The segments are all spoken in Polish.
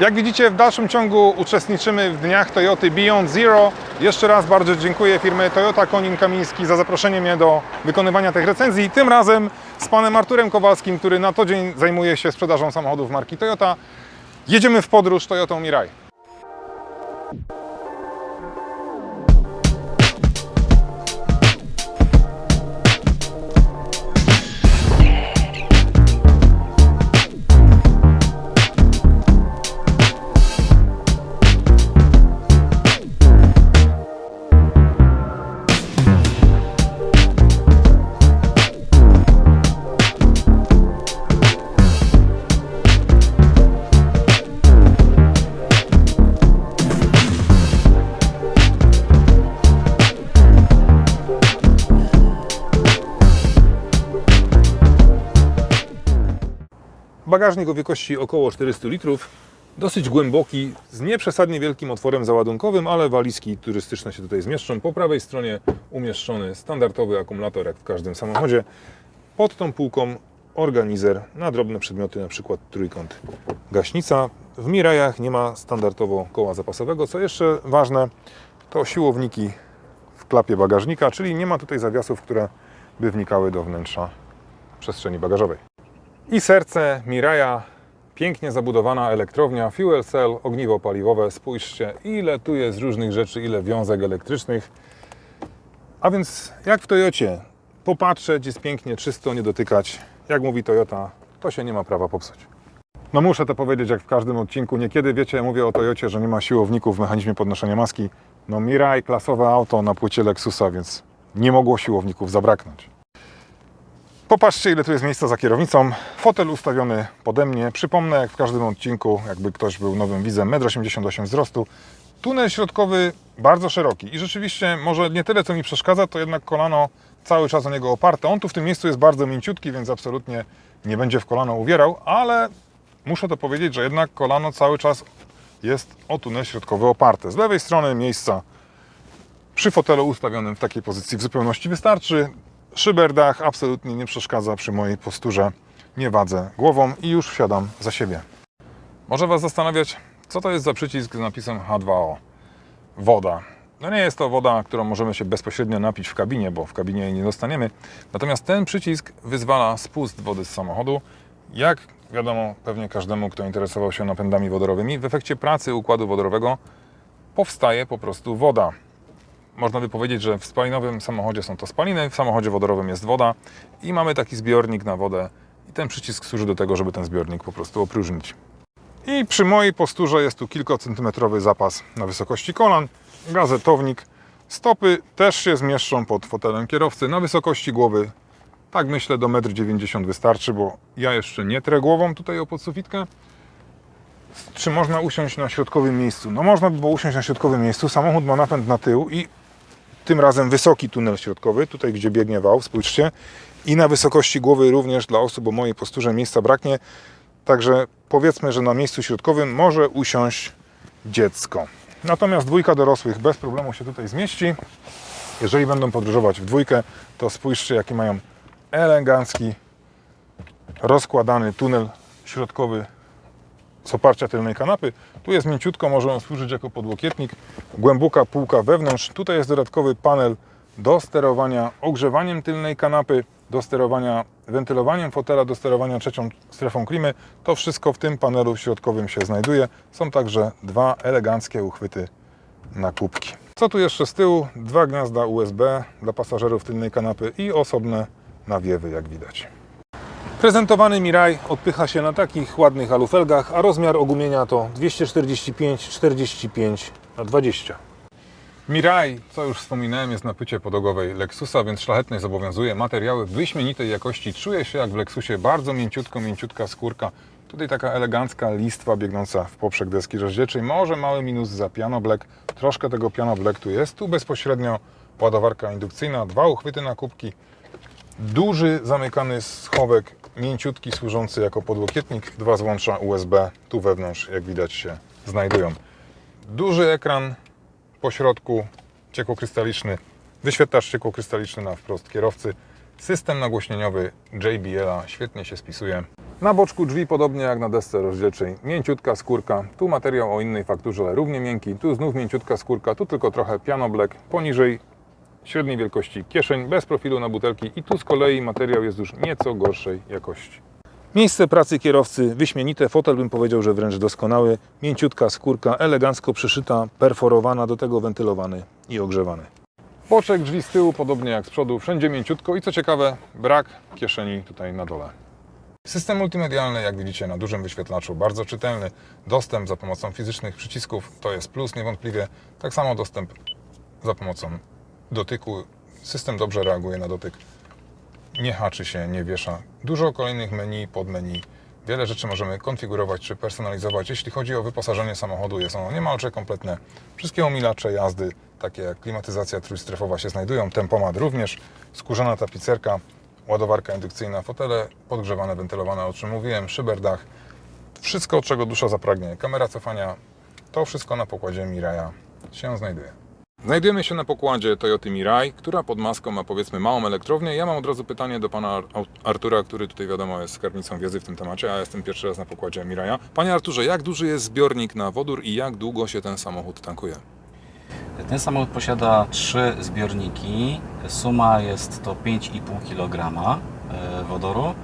Jak widzicie, w dalszym ciągu uczestniczymy w dniach Toyoty Beyond Zero. Jeszcze raz bardzo dziękuję firmie Toyota Konin Kamiński za zaproszenie mnie do wykonywania tych recenzji. Tym razem z panem Arturem Kowalskim, który na co dzień zajmuje się sprzedażą samochodów marki Toyota. Jedziemy w podróż Toyotą Mirai. Bagażnik o wielkości około 400 litrów, dosyć głęboki, z nieprzesadnie wielkim otworem załadunkowym, ale walizki turystyczne się tutaj zmieszczą. Po prawej stronie umieszczony standardowy akumulator, jak w każdym samochodzie. Pod tą półką organizer na drobne przedmioty, na przykład trójkąt gaśnica. W Mirajach nie ma standardowo koła zapasowego. Co jeszcze ważne, to siłowniki w klapie bagażnika, czyli nie ma tutaj zawiasów, które by wnikały do wnętrza przestrzeni bagażowej. I serce Miraja, pięknie zabudowana elektrownia, fuel cell, ogniwo paliwowe. Spójrzcie, ile tu jest różnych rzeczy, ile wiązek elektrycznych. A więc jak w Toyocie, popatrzeć, jest pięknie, czysto, nie dotykać. Jak mówi Toyota, to się nie ma prawa popsuć. No muszę to powiedzieć, jak w każdym odcinku. Niekiedy, wiecie, mówię o Toyocie, że nie ma siłowników w mechanizmie podnoszenia maski. No Mirai, klasowe auto na płycie Lexusa, więc nie mogło siłowników zabraknąć. Popatrzcie, ile tu jest miejsca za kierownicą. Fotel ustawiony pode mnie. Przypomnę, jak w każdym odcinku, jakby ktoś był nowym widzem, 1,88 m wzrostu. Tunel środkowy bardzo szeroki i rzeczywiście może nie tyle, co mi przeszkadza, to jednak kolano cały czas o niego oparte. On tu w tym miejscu jest bardzo mięciutki, więc absolutnie nie będzie w kolano uwierał, ale muszę to powiedzieć, że jednak kolano cały czas jest o tunel środkowy oparte. Z lewej strony miejsca przy fotelu ustawionym w takiej pozycji w zupełności wystarczy. Szyberdach absolutnie nie przeszkadza przy mojej posturze. Nie wadzę głową i już wsiadam za siebie. Może Was zastanawiać, co to jest za przycisk z napisem H2O? Woda. No nie jest to woda, którą możemy się bezpośrednio napić w kabinie, bo w kabinie jej nie dostaniemy. Natomiast ten przycisk wyzwala spust wody z samochodu. Jak wiadomo pewnie każdemu, kto interesował się napędami wodorowymi, w efekcie pracy układu wodorowego powstaje po prostu woda można by powiedzieć, że w spalinowym samochodzie są to spaliny, w samochodzie wodorowym jest woda i mamy taki zbiornik na wodę i ten przycisk służy do tego, żeby ten zbiornik po prostu opróżnić. I przy mojej posturze jest tu kilkocentymetrowy zapas na wysokości kolan, gazetownik, stopy też się zmieszczą pod fotelem kierowcy na wysokości głowy. Tak myślę do 1,90 m wystarczy, bo ja jeszcze nie trę głową tutaj o podsufitkę. Czy można usiąść na środkowym miejscu? No można by było usiąść na środkowym miejscu. Samochód ma napęd na tył i tym razem wysoki tunel środkowy, tutaj gdzie biegnie wał, spójrzcie. I na wysokości głowy również dla osób o mojej posturze miejsca braknie. Także powiedzmy, że na miejscu środkowym może usiąść dziecko. Natomiast dwójka dorosłych bez problemu się tutaj zmieści. Jeżeli będą podróżować w dwójkę, to spójrzcie jaki mają elegancki, rozkładany tunel środkowy z oparcia tylnej kanapy. Tu jest mięciutko, może on służyć jako podłokietnik. Głęboka półka wewnątrz. Tutaj jest dodatkowy panel do sterowania ogrzewaniem tylnej kanapy, do sterowania wentylowaniem fotela, do sterowania trzecią strefą klimy. To wszystko w tym panelu środkowym się znajduje. Są także dwa eleganckie uchwyty na kubki. Co tu jeszcze z tyłu? Dwa gniazda USB dla pasażerów tylnej kanapy i osobne nawiewy, jak widać. Prezentowany Mirai odpycha się na takich ładnych alufelgach, a rozmiar ogumienia to 245-45 na 20. Mirai, co już wspominałem, jest na pycie podogowej Lexusa, więc szlachetność zobowiązuje. Materiały wyśmienitej jakości. Czuje się jak w Lexusie, bardzo mięciutko, mięciutka skórka. Tutaj taka elegancka listwa biegnąca w poprzek deski rozdzielczej. Może mały minus za piano black. Troszkę tego piano black tu jest. Tu bezpośrednio ładowarka indukcyjna, dwa uchwyty na kubki. Duży zamykany schowek, mięciutki, służący jako podłokietnik. Dwa złącza USB tu wewnątrz, jak widać, się znajdują. Duży ekran po środku, ciekłokrystaliczny, wyświetlacz ciekłokrystaliczny na wprost kierowcy. System nagłośnieniowy JBL-a świetnie się spisuje. Na boczku drzwi podobnie jak na desce rozdzielczej, mięciutka skórka, tu materiał o innej fakturze, ale równie miękki, tu znów mięciutka skórka, tu tylko trochę piano black, poniżej średniej wielkości kieszeń, bez profilu na butelki i tu z kolei materiał jest już nieco gorszej jakości. Miejsce pracy kierowcy wyśmienite, fotel bym powiedział, że wręcz doskonały, mięciutka skórka, elegancko przyszyta, perforowana, do tego wentylowany i ogrzewany. Boczek drzwi z tyłu, podobnie jak z przodu, wszędzie mięciutko i co ciekawe, brak kieszeni tutaj na dole. System multimedialny, jak widzicie na dużym wyświetlaczu, bardzo czytelny. Dostęp za pomocą fizycznych przycisków to jest plus niewątpliwie. Tak samo dostęp za pomocą dotyku. System dobrze reaguje na dotyk. Nie haczy się, nie wiesza. Dużo kolejnych menu, podmenu. Wiele rzeczy możemy konfigurować czy personalizować. Jeśli chodzi o wyposażenie samochodu, jest ono niemalże kompletne. Wszystkie omilacze jazdy, takie jak klimatyzacja trójstrefowa się znajdują, tempomat również, skórzana tapicerka, ładowarka indukcyjna, fotele podgrzewane, wentylowane, o czym mówiłem, szyberdach. Wszystko, czego dusza zapragnie. Kamera cofania, to wszystko na pokładzie Miraya się znajduje. Znajdujemy się na pokładzie Toyoty Mirai, która pod maską ma powiedzmy małą elektrownię. Ja mam od razu pytanie do pana Ar- Artura, który tutaj wiadomo jest skarbnicą wiedzy w tym temacie, a jestem pierwszy raz na pokładzie Miraja. Panie Arturze, jak duży jest zbiornik na wodór i jak długo się ten samochód tankuje? Ten samochód posiada trzy zbiorniki. Suma jest to 5,5 kg e, wodoru.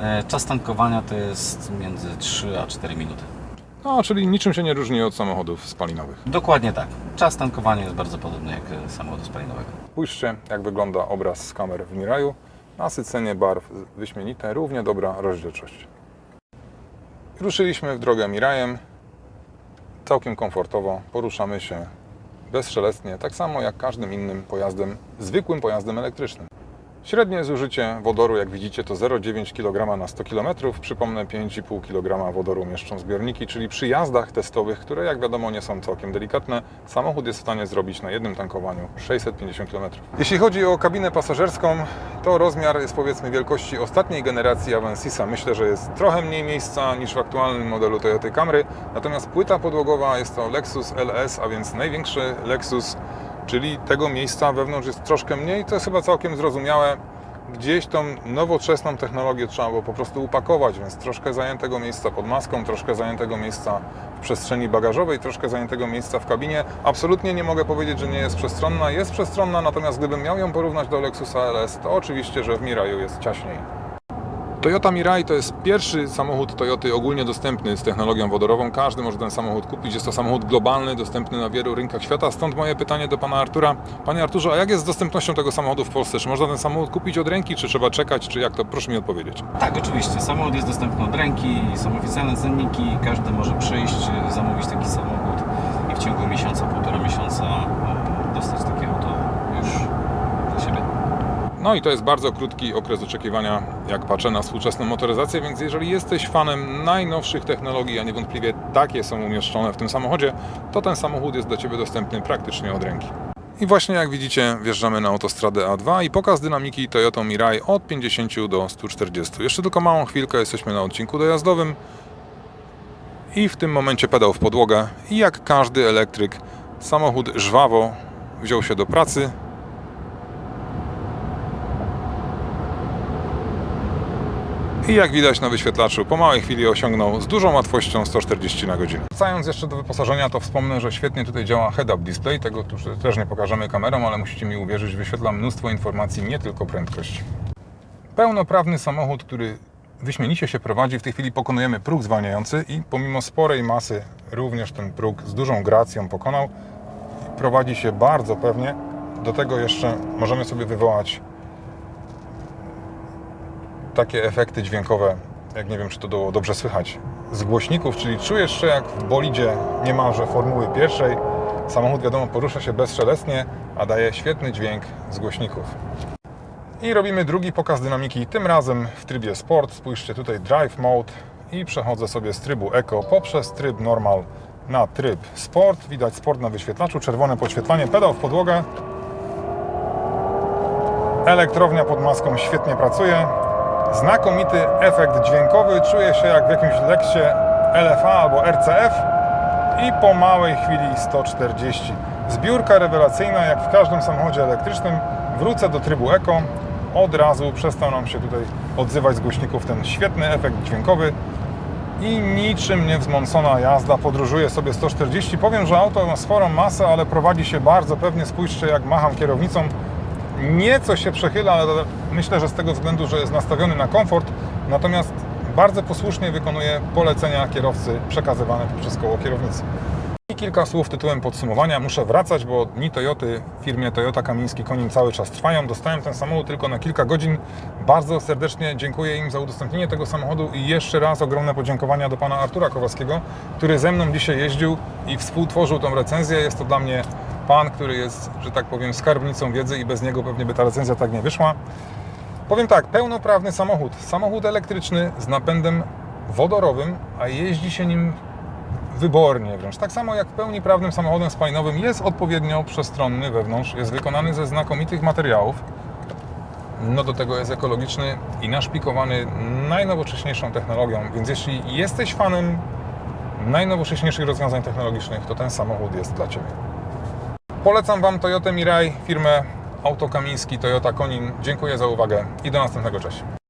E, Czas tankowania to jest między 3 a 4 minuty. No, czyli niczym się nie różni od samochodów spalinowych. Dokładnie tak. Czas tankowania jest bardzo podobny jak e, samochodu spalinowego. Spójrzcie, jak wygląda obraz z kamer w Miraju. Nasycenie barw wyśmienite, równie dobra rozdzielczość. Ruszyliśmy w drogę Mirajem. Całkiem komfortowo, poruszamy się bezszelestnie, tak samo jak każdym innym pojazdem, zwykłym pojazdem elektrycznym. Średnie zużycie wodoru, jak widzicie, to 0,9 kg na 100 km. Przypomnę, 5,5 kg wodoru mieszczą zbiorniki, czyli przy jazdach testowych, które jak wiadomo nie są całkiem delikatne, samochód jest w stanie zrobić na jednym tankowaniu 650 km. Jeśli chodzi o kabinę pasażerską, to rozmiar jest powiedzmy wielkości ostatniej generacji Avansisa. Myślę, że jest trochę mniej miejsca niż w aktualnym modelu Toyota Camry, natomiast płyta podłogowa jest to Lexus LS, a więc największy Lexus czyli tego miejsca wewnątrz jest troszkę mniej. To jest chyba całkiem zrozumiałe. Gdzieś tą nowoczesną technologię trzeba było po prostu upakować, więc troszkę zajętego miejsca pod maską, troszkę zajętego miejsca w przestrzeni bagażowej, troszkę zajętego miejsca w kabinie. Absolutnie nie mogę powiedzieć, że nie jest przestronna. Jest przestronna, natomiast gdybym miał ją porównać do Lexusa LS, to oczywiście, że w Miraju jest ciaśniej. Toyota Mirai to jest pierwszy samochód Toyoty ogólnie dostępny z technologią wodorową. Każdy może ten samochód kupić. Jest to samochód globalny, dostępny na wielu rynkach świata. Stąd moje pytanie do pana Artura. Panie Arturze, a jak jest z dostępnością tego samochodu w Polsce? Czy można ten samochód kupić od ręki, czy trzeba czekać, czy jak to? Proszę mi odpowiedzieć. Tak, oczywiście. Samochód jest dostępny od ręki, są oficjalne cenniki. Każdy może przyjść, zamówić taki samochód i w ciągu miesiąca, półtora miesiąca e, dostać takie auto już dla siebie. No i to jest bardzo krótki okres oczekiwania, jak patrzę na współczesną motoryzację, więc jeżeli jesteś fanem najnowszych technologii, a niewątpliwie takie są umieszczone w tym samochodzie, to ten samochód jest dla Ciebie dostępny praktycznie od ręki. I właśnie jak widzicie, wjeżdżamy na autostradę A2 i pokaz dynamiki Toyota Mirai od 50 do 140. Jeszcze tylko małą chwilkę jesteśmy na odcinku dojazdowym i w tym momencie pedał w podłogę i jak każdy elektryk, samochód żwawo wziął się do pracy, I jak widać na wyświetlaczu, po małej chwili osiągnął z dużą łatwością 140 na godzinę. Wracając jeszcze do wyposażenia, to wspomnę, że świetnie tutaj działa head-up display. Tego też nie pokażemy kamerą, ale musicie mi uwierzyć, wyświetla mnóstwo informacji, nie tylko prędkość. Pełnoprawny samochód, który wyśmienicie się prowadzi. W tej chwili pokonujemy próg zwalniający i pomimo sporej masy również ten próg z dużą gracją pokonał. Prowadzi się bardzo pewnie. Do tego jeszcze możemy sobie wywołać takie efekty dźwiękowe, jak nie wiem, czy to dobrze słychać, z głośników, czyli czujesz się jak w bolidzie niemalże Formuły pierwszej. Samochód, wiadomo, porusza się bezszelestnie, a daje świetny dźwięk z głośników. I robimy drugi pokaz dynamiki, tym razem w trybie Sport. Spójrzcie tutaj Drive Mode i przechodzę sobie z trybu Eco poprzez tryb Normal na tryb Sport. Widać Sport na wyświetlaczu, czerwone podświetlanie, pedał w podłogę. Elektrownia pod maską świetnie pracuje. Znakomity efekt dźwiękowy. Czuję się jak w jakimś leksie LFA albo RCF. I po małej chwili 140. Zbiórka rewelacyjna, jak w każdym samochodzie elektrycznym. Wrócę do trybu Eco. od razu przestał nam się tutaj odzywać z głośników ten świetny efekt dźwiękowy i niczym niewzmącona jazda podróżuje sobie 140. Powiem, że auto ma sporą masę, ale prowadzi się bardzo pewnie. Spójrzcie, jak macham kierownicą. Nieco się przechyla, ale myślę, że z tego względu, że jest nastawiony na komfort. Natomiast bardzo posłusznie wykonuje polecenia kierowcy przekazywane przez koło kierownicy. I kilka słów tytułem podsumowania. Muszę wracać, bo dni Toyoty w firmie Toyota Kamiński Konin cały czas trwają. Dostałem ten samochód tylko na kilka godzin. Bardzo serdecznie dziękuję im za udostępnienie tego samochodu i jeszcze raz ogromne podziękowania do pana Artura Kowalskiego, który ze mną dzisiaj jeździł i współtworzył tą recenzję. Jest to dla mnie pan, który jest, że tak powiem, skarbnicą wiedzy i bez niego pewnie by ta recenzja tak nie wyszła. Powiem tak, pełnoprawny samochód. Samochód elektryczny z napędem wodorowym, a jeździ się nim wybornie wręcz. Tak samo jak w pełni prawnym samochodem spalinowym jest odpowiednio przestronny wewnątrz, jest wykonany ze znakomitych materiałów. No do tego jest ekologiczny i naszpikowany najnowocześniejszą technologią, więc jeśli jesteś fanem najnowocześniejszych rozwiązań technologicznych, to ten samochód jest dla Ciebie. Polecam Wam Toyotę Mirai, firmę Auto Kamiński, Toyota Konin. Dziękuję za uwagę i do następnego. Cześć.